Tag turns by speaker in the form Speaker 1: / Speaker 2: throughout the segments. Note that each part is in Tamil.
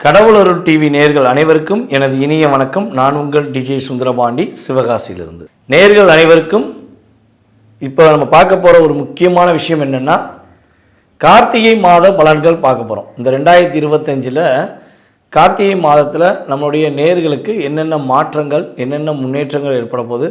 Speaker 1: கடவுளருள் டிவி நேர்கள் அனைவருக்கும் எனது இனிய வணக்கம். நான் உங்கள் டிஜே சுந்தரபாண்டி சிவகாசியிலிருந்து. நேர்கள் அனைவருக்கும் இப்போ நம்ம பார்க்க போகிற ஒரு முக்கியமான விஷயம் என்னென்னா கார்த்திகை மாத பலன்கள் பார்க்க போகிறோம் இந்த ரெண்டாயிரத்தி இருபத்தஞ்சில் கார்த்திகை மாதத்தில் நம்மளுடைய நேர்களுக்கு என்னென்ன மாற்றங்கள் என்னென்ன முன்னேற்றங்கள் ஏற்பட போகுது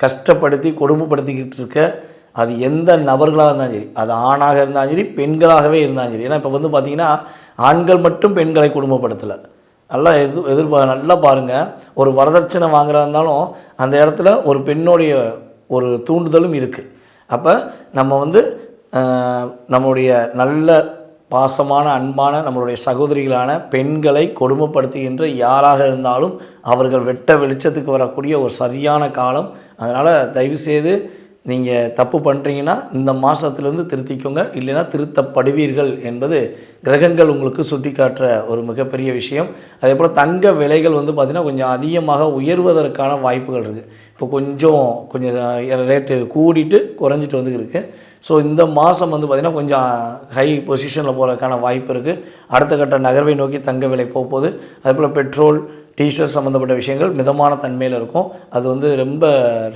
Speaker 1: கஷ்டப்படுத்தி கொடுமைப்படுத்திக்கிட்டு இருக்க அது எந்த நபர்களாக இருந்தாலும் சரி அது ஆணாக இருந்தாலும் சரி பெண்களாகவே இருந்தாலும் சரி. ஏன்னா இப்போ வந்து பார்த்திங்கன்னா ஆண்கள் மட்டும் பெண்களை கொடுமைப்படுத்தலை. நல்லா எதிர் எதிர்பார் நல்லா பாருங்கள் ஒரு வரதட்சணை வாங்குறதா இருந்தாலும் அந்த இடத்துல ஒரு பெண்ணுடைய ஒரு தூண்டுதலும் இருக்குது அப்போ நம்ம வந்து நம்முடைய நல்ல பாசமான அன்பான நம்மளுடைய சகோதரிகளான பெண்களை கொடுமைப்படுத்துகின்ற யாராக இருந்தாலும் அவர்கள் வெட்ட வெளிச்சத்துக்கு வரக்கூடிய ஒரு சரியான காலம். அதனால் தயவுசெய்து நீங்கள் தப்பு பண்ணுறீங்கன்னா இந்த மாதத்துலேருந்து திருத்திக்கோங்க. இல்லைன்னா திருத்தப்படுவீர்கள் என்பது கிரகங்கள் உங்களுக்கு சுட்டி காட்டுற ஒரு மிகப்பெரிய விஷயம். அதே போல் தங்க விலைகள் வந்து பார்த்திங்கன்னா கொஞ்சம் அதிகமாக உயர்வதற்கான வாய்ப்புகள் இருக்குது இப்போ கொஞ்சம் கொஞ்சம் ரேட்டு கூடிட்டு குறைஞ்சிட்டு வந்து இருக்குது ஸோ இந்த மாதம் வந்து பார்த்திங்கன்னா கொஞ்சம் ஹை பொசிஷனில் போகிறதுக்கான வாய்ப்பு இருக்குது அடுத்த கட்ட நகர்வை நோக்கி தங்க விலை போக போகுது அதே போல் பெட்ரோல் டீசல் சம்மந்தப்பட்ட விஷயங்கள் மிதமான தன்மையில் இருக்கும். அது வந்து ரொம்ப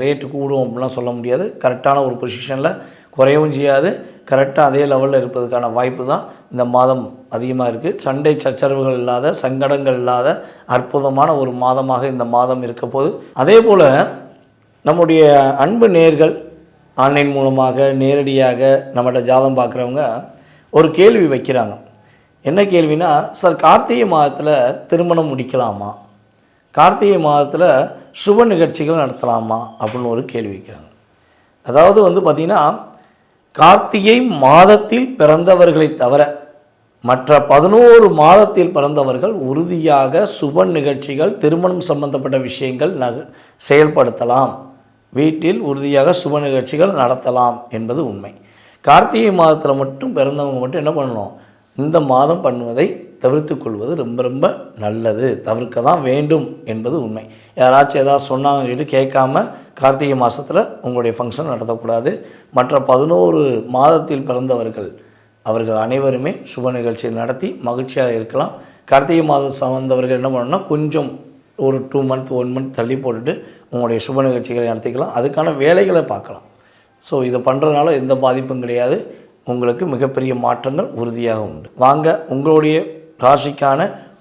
Speaker 1: ரேட்டு கூடும் அப்படிலாம் சொல்ல முடியாது. கரெக்டான ஒரு பொசிஷனில் குறையவும் செய்யாது. கரெக்டாக அதே லெவலில் இருப்பதுக்கான வாய்ப்பு தான் இந்த மாதம் அதிகமாக இருக்குது சண்டை சச்சரவுகள் இல்லாத சங்கடங்கள் இல்லாத அற்புதமான ஒரு மாதமாக இந்த மாதம் இருக்க போது அதே போல் நம்முடைய அன்பு நேர்கள் ஆன்லைன் மூலமாக நேரடியாக நம்மகிட்ட ஜாதம் பார்க்குறவங்க ஒரு கேள்வி வைக்கிறாங்க. என்ன கேள்வினா சார் கார்த்திகை மாதத்தில் திருமணம் முடிக்கலாமா? கார்த்திகை மாதத்தில் சுப நிகழ்ச்சிகள் நடத்தலாமா அப்படின்னு ஒரு கேள்வி வைக்கிறாங்க. அதாவது வந்து பார்த்திங்கன்னா கார்த்திகை மாதத்தில் பிறந்தவர்களை தவிர மற்ற பதினோரு மாதத்தில் பிறந்தவர்கள் உறுதியாக சுப நிகழ்ச்சிகள் திருமணம் சம்பந்தப்பட்ட விஷயங்கள் நக செயல்படுத்தலாம். வீட்டில் உறுதியாக சுப நிகழ்ச்சிகள் நடத்தலாம் என்பது உண்மை. கார்த்திகை மாதத்தில் மட்டும் பிறந்தவங்க மட்டும் என்ன பண்ணணும்? இந்த மாதம் பண்ணுவதை தவிர்த்து கொள்வது ரொம்ப ரொம்ப நல்லது. தவிர்க்க தான் வேண்டும் என்பது உண்மை. யாராச்சும் ஏதாவது சொன்னாங்கன்னு கேட்காம கார்த்திகை மாதத்தில் உங்களுடைய ஃபங்க்ஷன் நடத்தக்கூடாது. மற்ற பதினோரு மாதத்தில் பிறந்தவர்கள் அவர்கள் அனைவருமே சுப நிகழ்ச்சியில் நடத்தி மகிழ்ச்சியாக இருக்கலாம். கார்த்திகை மாதம் சார்ந்தவர்கள் என்ன பண்ணணும்னா கொஞ்சம் ஒரு டூ மந்த் ஒன் மந்த் தள்ளி போட்டுட்டு உங்களுடைய சுப நிகழ்ச்சிகளை நடத்திக்கலாம். அதுக்கான வேலைகளை பார்க்கலாம். ஸோ இதை பண்ணுறதுனால எந்த பாதிப்பும் கிடையாது. உங்களுக்கு மிகப்பெரிய மாற்றங்கள் உறுதியாக உண்டு. வாங்க உங்களுடைய ராசிக்கான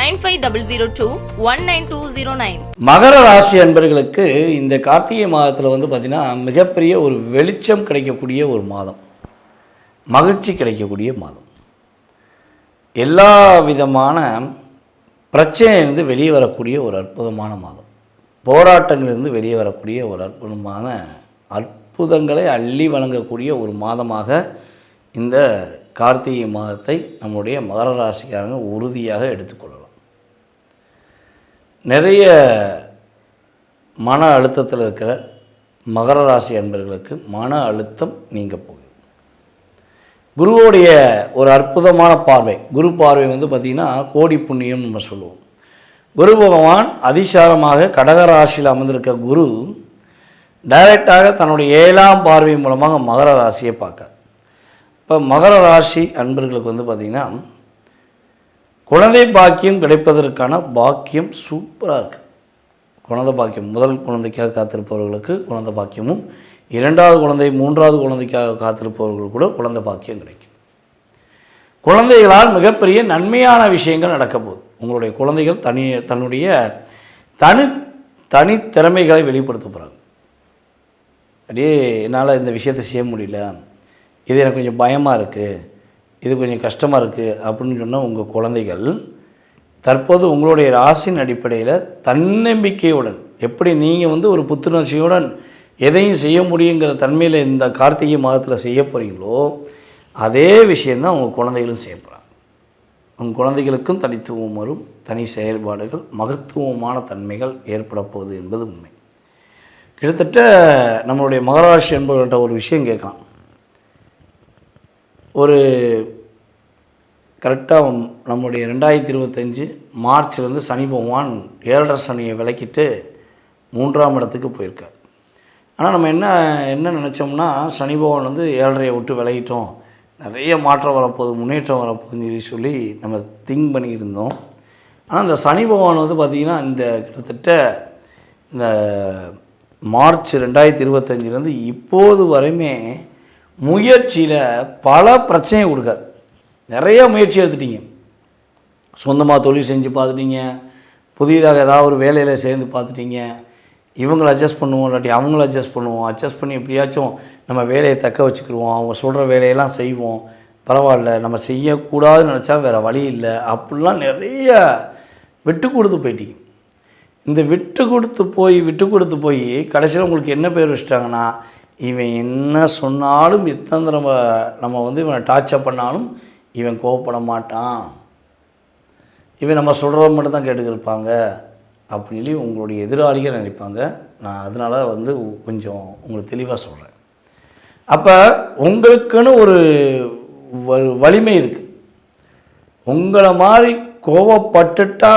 Speaker 2: Nine five double zero two one nine two zero nine.
Speaker 1: மகர ராசி அன்பர்களுக்கு இந்த கார்த்திகை மாதத்தில் வந்து பார்த்திங்கன்னா மிகப்பெரிய ஒரு வெளிச்சம் கிடைக்கக்கூடிய ஒரு மாதம். மகிழ்ச்சி கிடைக்கக்கூடிய மாதம். எல்லா விதமான பிரச்சனையிலிருந்து வெளியே வரக்கூடிய ஒரு அற்புதமான மாதம். போராட்டங்களிலிருந்து வெளியே வரக்கூடிய ஒரு அற்புதமான அற்புதங்களை அள்ளி வழங்கக்கூடிய ஒரு மாதமாக இந்த கார்த்திகை மாதத்தை நம்முடைய மகர ராசிக்காரங்க உறுதியாக எடுத்துக்கொள்ளலாம். நிறைய மன அழுத்தத்தில் இருக்கிற மகர ராசி அன்பர்களுக்கு மன அழுத்தம் நீங்க போகும் குருவோடைய ஒரு அற்புதமான பார்வை குரு பார்வை வந்து பார்த்திங்கன்னா கோடி புண்ணியம் நம்ம சொல்லுவோம். குரு பகவான் அதிசாரமாக கடகராசியில் அமர்ந்திருக்க குரு டைரெக்டாக தன்னுடைய ஏழாம் பார்வை மூலமாக மகர ராசியை பார்க்க இப்போ மகர ராசி அன்பர்களுக்கு வந்து பார்த்திங்கன்னா குழந்தை பாக்கியம் கிடைப்பதற்கான பாக்கியம் சூப்பராக இருக்குது குழந்தை பாக்கியம் முதல் குழந்தைக்காக காத்திருப்பவர்களுக்கு குழந்தை பாக்கியமும் இரண்டாவது குழந்தை மூன்றாவது குழந்தைக்காக காத்திருப்பவர்கள் கூட குழந்தை பாக்கியம் கிடைக்கும். குழந்தைகளால் மிகப்பெரிய நன்மையான விஷயங்கள் நடக்க போகுது. உங்களுடைய குழந்தைகள் தனி தன்னுடைய தனி தனித்திறமைகளை வெளிப்படுத்த போகிறாங்க அப்படியே என்னால் இந்த விஷயத்தை செய்ய முடியல. இது எனக்கு கொஞ்சம் பயமாக இருக்குது இது கொஞ்சம் கஷ்டமாக இருக்குது அப்படின்னு சொன்னால் உங்கள் குழந்தைகள் தற்போது உங்களுடைய ராசியின் அடிப்படையில் தன்னம்பிக்கையுடன் எப்படி நீங்கள் வந்து ஒரு புத்துணர்ச்சியுடன் எதையும் செய்ய முடியுங்கிற தன்மையில் இந்த கார்த்திகை மாதத்தில் செய்ய போகிறீங்களோ அதே விஷயந்தான் உங்கள் குழந்தைகளும் செய்ய போகிறாங்க உங்கள் குழந்தைகளுக்கும் தனித்துவம் வரும் தனி செயல்பாடுகள் மகத்துவமான தன்மைகள் ஏற்பட போகுது என்பது உண்மை. கிட்டத்தட்ட நம்மளுடைய மகராட்சி என்பவர்கள்ட்ட ஒரு விஷயம் கேட்கலாம். ஒரு கரெக்டாக நம்முடைய ரெண்டாயிரத்தி இருபத்தஞ்சி மார்ச் வந்து சனி பகவான் ஏழரை சனியை விளக்கிட்டு மூன்றாம் இடத்துக்கு போயிருக்கார். ஆனால் நம்ம என்ன என்ன நினச்சோம்னா சனி பகவான் வந்து ஏழரையை விட்டு விலகிட்டோம். நிறைய மாற்றம் வரப்போகுது முன்னேற்றம் வரப்போகுதுன்னு சொல்லி சொல்லி நம்ம திங்க் பண்ணியிருந்தோம். இருந்தோம் ஆனால் இந்த சனி பகவான் வந்து பார்த்திங்கன்னா இந்த கிட்டத்தட்ட இந்த மார்ச் ரெண்டாயிரத்தி இருபத்தஞ்சிலேருந்து இப்போது வரையுமே முயற்சியில் பல பிரச்சனையை கொடுக்கார் நிறைய முயற்சி எடுத்துட்டீங்க. சொந்தமாக தொழில் செஞ்சு பார்த்துட்டீங்க. புதியதாக ஏதாவது ஒரு வேலையில் சேர்ந்து பார்த்துட்டீங்க. இவங்களை அட்ஜஸ்ட் பண்ணுவோம் இல்லாட்டி அவங்கள அட்ஜஸ்ட் பண்ணுவோம். அட்ஜஸ்ட் பண்ணி எப்படியாச்சும் நம்ம வேலையை தக்க வச்சுக்கிடுவோம் அவங்க சொல்கிற வேலையெல்லாம் செய்வோம். பரவாயில்ல நம்ம செய்யக்கூடாதுன்னு நினச்சா வேறு வழி இல்லை. அப்படிலாம் நிறைய விட்டு கொடுத்து போயிட்டீங்க. இந்த விட்டு கொடுத்து போய் விட்டு கொடுத்து போய் கடைசியில் உங்களுக்கு என்ன பேர் வச்சிட்டாங்கன்னா இவன் என்ன சொன்னாலும் எத்தனை நம்ம நம்ம வந்து இவனை டார்ச்சர் பண்ணாலும் இவன் கோவப்பட மாட்டான். இவன் நம்ம சொல்கிறத மட்டும் தான் கேட்டுக்கிருப்பாங்க. அப்படின்னு சொல்லி உங்களுடைய எதிராளிகள் நினைப்பாங்க. நான் அதனால் வந்து கொஞ்சம் உங்களுக்கு தெளிவாக சொல்கிறேன் அப்போ உங்களுக்குன்னு ஒரு வ- வலிமை இருக்குது உங்களை மாதிரி கோவப்பட்டுட்டா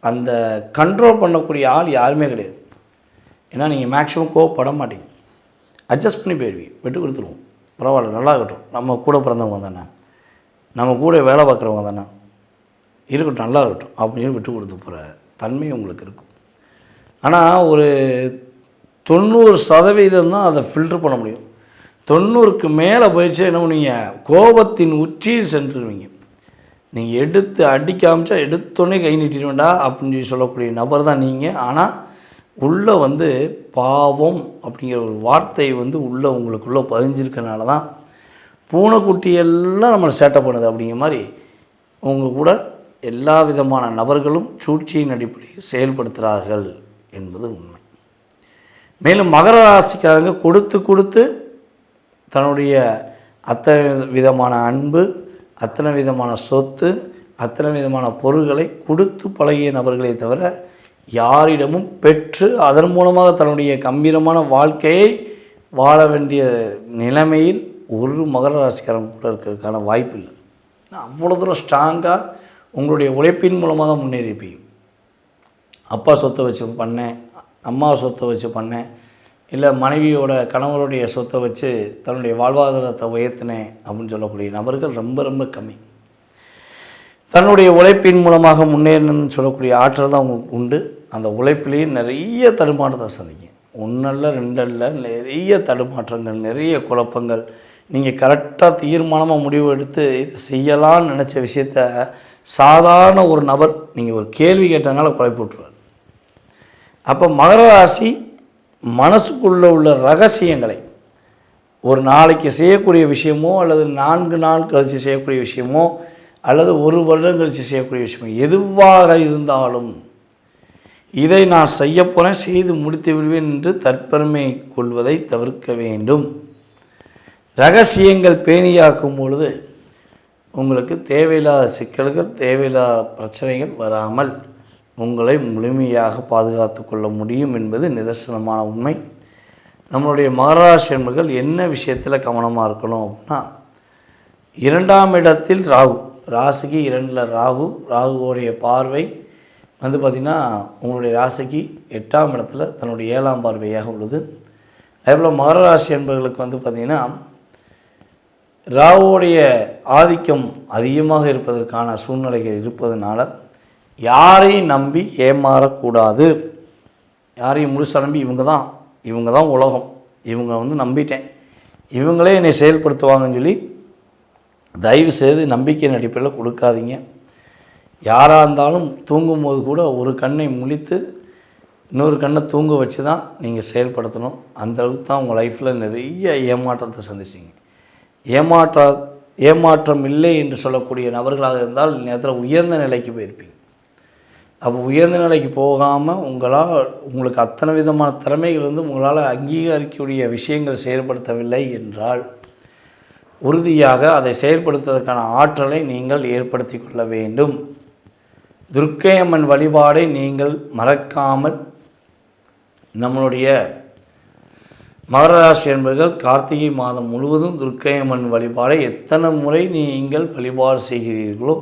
Speaker 1: அந்த கண்ட்ரோல் பண்ணக்கூடிய ஆள் யாருமே கிடையாது. ஏன்னா நீங்கள் மேக்ஸிமம் கோவப்பட மாட்டீங்க. அட்ஜஸ்ட் பண்ணி போயிடுவீங்க. விட்டு கொடுத்துருவோம். பரவாயில்ல நல்லா இருக்கட்டும் நம்ம கூட பிறந்தவங்க தானே. நம்ம கூட வேலை பார்க்குறவங்க தானே. இருக்கட்டும் நல்லா இருக்கட்டும் அப்படின்னு விட்டு கொடுத்து போகிற தன்மை உங்களுக்கு இருக்கும். ஆனால் ஒரு தொண்ணூறு சதவீதம் தான் அதை ஃபில்டர் பண்ண முடியும். தொண்ணூறுக்கு மேலே போயிடுச்சு என்ன பண்ணுவீங்க? கோபத்தின் உச்சியில் சென்றுருவீங்க. நீங்கள் எடுத்து அடிக்காமிச்சா எடுத்தோடனே கை நீட்டிடுவேண்டா அப்படின்னு சொல்லி சொல்லக்கூடிய நபர் தான் நீங்கள் ஆனால் உள்ளே வந்து பாவம் அப்படிங்கிற ஒரு வார்த்தை வந்து உள்ளே உங்களுக்குள்ளே பதிஞ்சிருக்கனால தான் பூனைக்குட்டியெல்லாம் நம்மளை சேட்டை பண்ணுது அப்படிங்கிற மாதிரி உங்கள் கூட எல்லா விதமான நபர்களும் சூழ்ச்சியின் அடிப்படையில் செயல்படுத்துகிறார்கள் என்பது உண்மை. மேலும் மகர ராசிக்காரங்க கொடுத்து கொடுத்து தன்னுடைய அத்தனை விதமான அன்பு அத்தனை விதமான சொத்து அத்தனை விதமான பொருள்களை கொடுத்து பழகிய நபர்களே தவிர யாரிடமும் பெற்று அதன் மூலமாக தன்னுடைய கம்பீரமான வாழ்க்கையை வாழ வேண்டிய நிலைமையில் ஒரு மகர ராசிக்காரன் கூட இருக்கிறதுக்கான வாய்ப்பு இல்லை அவ்வளோ தூரம் ஸ்ட்ராங்காக உங்களுடைய உழைப்பின் மூலமாக தான் முன்னேறிப்பீங்க அப்பா சொத்தை வச்சு பண்ணேன் அம்மா சொத்தை வச்சு பண்ணேன் இல்லை மனைவியோட கணவருடைய சொத்தை வச்சு தன்னுடைய வாழ்வாதாரத்தை உயர்த்தினேன் அப்படின்னு சொல்லக்கூடிய நபர்கள் ரொம்ப ரொம்ப கம்மி. தன்னுடைய உழைப்பின் மூலமாக முன்னேறணும்னு சொல்லக்கூடிய ஆற்றல் தான் உங்களுக்கு உண்டு. அந்த உழைப்பிலேயே நிறைய தடுமாற்றத்தை சந்திக்கும் ஒன்றல்ல ரெண்டல்ல நிறைய தடுமாற்றங்கள் நிறைய குழப்பங்கள். நீங்கள் கரெக்டாக தீர்மானமாக முடிவு எடுத்து இதை செய்யலாம்னு நினச்ச விஷயத்த சாதாரண ஒரு நபர் நீங்கள் ஒரு கேள்வி கேட்டதுனால குழப்பி விட்ருவார் அப்போ மகர ராசி மனசுக்குள்ளே உள்ள ரகசியங்களை ஒரு நாளைக்கு செய்யக்கூடிய விஷயமோ அல்லது நான்கு நாள் கழித்து செய்யக்கூடிய விஷயமோ அல்லது ஒரு வருடம் கழித்து செய்யக்கூடிய விஷயமோ எதுவாக இருந்தாலும் இதை நான் செய்ய போகிறேன் செய்து முடித்து விடுவேன் என்று தற்பெருமை கொள்வதை தவிர்க்க வேண்டும். ரகசியங்கள் பேணியாக்கும் பொழுது உங்களுக்கு தேவையில்லாத சிக்கல்கள் தேவையில்லாத பிரச்சனைகள் வராமல் உங்களை முழுமையாக பாதுகாத்து கொள்ள முடியும் என்பது நிதர்சனமான உண்மை. நம்மளுடைய மகராசி என்பர்கள் என்ன விஷயத்தில் கவனமாக இருக்கணும் அப்படின்னா இரண்டாம் இடத்தில் ராகு. ராசிக்கு இரண்டில் ராகு ராகுவோடைய பார்வை வந்து பார்த்திங்கன்னா உங்களுடைய ராசிக்கு எட்டாம் இடத்துல தன்னுடைய ஏழாம் பார்வையாக உள்ளது. அதேபோல் மகர ராசி என்பவர்களுக்கு வந்து பார்த்திங்கன்னா ராவுடைய ஆதிக்கம் அதிகமாக இருப்பதற்கான சூழ்நிலைகள் இருப்பதனால யாரையும் நம்பி ஏமாறக்கூடாது. யாரையும் முழுசாக நம்பி இவங்க தான் இவங்க தான் உலகம். இவங்க வந்து நம்பிட்டேன். இவங்களே என்னை செயல்படுத்துவாங்கன்னு சொல்லி தயவு செய்து நம்பிக்கையின் அடிப்படையில் கொடுக்காதீங்க. யாராக இருந்தாலும் தூங்கும்போது கூட ஒரு கண்ணை முழித்து இன்னொரு கண்ணை தூங்க வச்சு தான் நீங்கள் செயல்படுத்தணும். அந்த அளவுக்கு தான் உங்கள் லைஃப்பில் நிறைய ஏமாற்றத்தை சந்திச்சிங்க. ஏமாற்ற ஏமாற்றம் இல்லை என்று சொல்லக்கூடிய நபர்களாக இருந்தால் நேரத்தில் உயர்ந்த நிலைக்கு போயிருப்பீங்க. அப்போ உயர்ந்த நிலைக்கு போகாமல் உங்களால் உங்களுக்கு அத்தனை விதமான திறமைகள் வந்து உங்களால் அங்கீகரிக்கக்கூடிய விஷயங்கள் செயல்படுத்தவில்லை என்றால் உறுதியாக அதை செயல்படுத்துவதற்கான ஆற்றலை நீங்கள் ஏற்படுத்தி கொள்ள வேண்டும். துர்க்கையம்மன் வழிபாடை நீங்கள் மறக்காமல் நம்மளுடைய மகர ராசி என்பர்கள் கார்த்திகை மாதம் முழுவதும் துர்க்கையம்மன் வழிபாடை எத்தனை முறை நீங்கள் வழிபாடு செய்கிறீர்களோ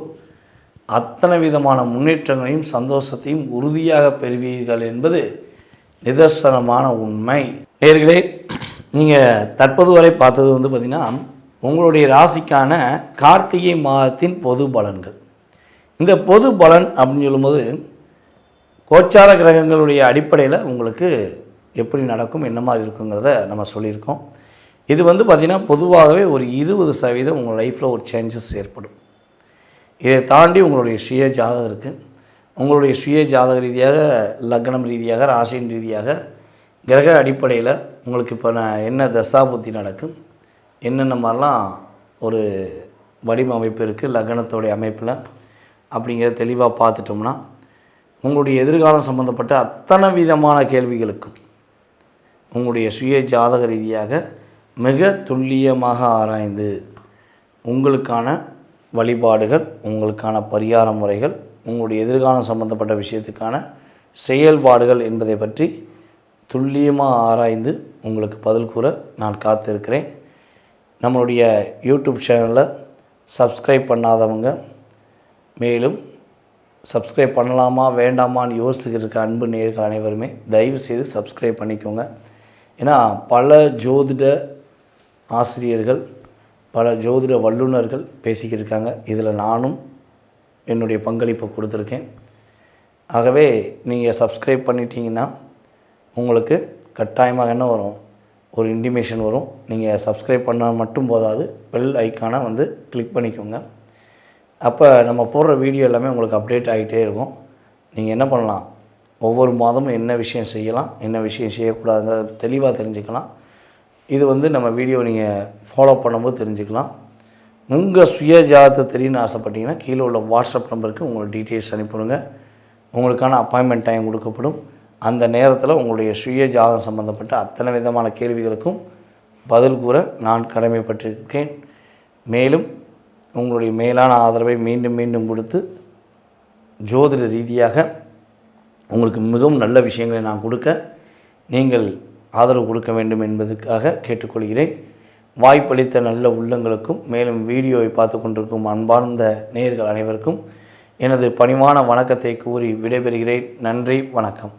Speaker 1: அத்தனை விதமான முன்னேற்றங்களையும் சந்தோஷத்தையும் உறுதியாக பெறுவீர்கள் என்பது நிதர்சனமான உண்மை. நேர்களே நீங்கள் தற்போது வரை பார்த்தது வந்து பார்த்திங்கன்னா உங்களுடைய ராசிக்கான கார்த்திகை மாதத்தின் பொது பலன்கள். இந்த பொது பலன் அப்படின்னு சொல்லும்போது கோச்சார கிரகங்களுடைய அடிப்படையில் உங்களுக்கு எப்படி நடக்கும் என்ன மாதிரி இருக்குங்கிறத நம்ம சொல்லியிருக்கோம். இது வந்து பார்த்திங்கன்னா பொதுவாகவே ஒரு இருபது சதவீதம் உங்கள் லைஃப்பில் ஒரு சேஞ்சஸ் ஏற்படும். இதை தாண்டி உங்களுடைய சுய ஜாதகம் இருக்குது உங்களுடைய சுய ஜாதக ரீதியாக லக்னம் ரீதியாக ராசியின் ரீதியாக கிரக அடிப்படையில் உங்களுக்கு இப்போ நான் என்ன தசாபுத்தி நடக்கும் என்னென்ன மாதிரிலாம் ஒரு வடிவமைப்பு இருக்குது லக்னத்தோடைய அமைப்பில். அப்படிங்கிறத தெளிவாக பார்த்துட்டோம்னா உங்களுடைய எதிர்காலம் சம்மந்தப்பட்ட அத்தனை விதமான கேள்விகளுக்கும் உங்களுடைய சுய ஜாதக ரீதியாக மிக துல்லியமாக ஆராய்ந்து உங்களுக்கான வழிபாடுகள் உங்களுக்கான பரிகார முறைகள் உங்களுடைய எதிர்காலம் சம்பந்தப்பட்ட விஷயத்துக்கான செயல்பாடுகள் என்பதை பற்றி துல்லியமாக ஆராய்ந்து உங்களுக்கு பதில் கூற நான் காத்திருக்கிறேன். நம்மளுடைய யூடியூப் சேனலில் சப்ஸ்கிரைப் பண்ணாதவங்க மேலும் சப்ஸ்கிரைப் பண்ணலாமா வேண்டாமான்னு யோசிச்சுக்கிட்டு அன்பு நேர்கள் அனைவருமே தயவு செய்து சப்ஸ்கிரைப் பண்ணிக்கோங்க. ஏன்னா பல ஜோதிட ஆசிரியர்கள் பல ஜோதிட வல்லுநர்கள் பேசிக்கிட்டு இருக்காங்க. இதில் நானும் என்னுடைய பங்களிப்பை கொடுத்துருக்கேன். ஆகவே நீங்கள் சப்ஸ்கிரைப் பண்ணிட்டீங்கன்னா உங்களுக்கு கட்டாயமாக என்ன வரும்? ஒரு இன்டிமேஷன் வரும். நீங்கள் சப்ஸ்கிரைப் பண்ணால் மட்டும் போதாது. பெல் ஐக்கானை வந்து கிளிக் பண்ணிக்கோங்க. அப்போ நம்ம போடுற வீடியோ எல்லாமே உங்களுக்கு அப்டேட் ஆகிட்டே இருக்கும். நீங்கள் என்ன பண்ணலாம்? ஒவ்வொரு மாதமும் என்ன விஷயம் செய்யலாம்? என்ன விஷயம் செய்யக்கூடாதுங்கிறத தெளிவாக தெரிஞ்சுக்கலாம். இது வந்து நம்ம வீடியோ நீங்கள் ஃபாலோ பண்ணும்போது தெரிஞ்சுக்கலாம். உங்கள் சுய ஜாதகத்தை தெரியும்னு ஆசைப்பட்டீங்கன்னா கீழே உள்ள வாட்ஸ்அப் நம்பருக்கு உங்களோட டீட்டெயில்ஸ் அனுப்பிவிடுங்க. உங்களுக்கான அப்பாயின்மெண்ட் டைம் கொடுக்கப்படும். அந்த நேரத்தில் உங்களுடைய சுய ஜாதகம் சம்மந்தப்பட்ட அத்தனை விதமான கேள்விகளுக்கும் பதில் கூற நான் கடமைப்பட்டிருக்கேன். மேலும் உங்களுடைய மேலான ஆதரவை மீண்டும் மீண்டும் கொடுத்து ஜோதிட ரீதியாக உங்களுக்கு மிகவும் நல்ல விஷயங்களை நான் கொடுக்க நீங்கள் ஆதரவு கொடுக்க வேண்டும் என்பதற்காக கேட்டுக்கொள்கிறேன். வாய்ப்பளித்த நல்ல உள்ளங்களுக்கும் மேலும் வீடியோவை பார்த்து கொண்டிருக்கும் அன்பார்ந்த நேயர்கள் அனைவருக்கும் எனது பணிவான வணக்கத்தை கூறி விடைபெறுகிறேன். நன்றி வணக்கம்.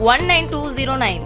Speaker 2: one nine two zero nine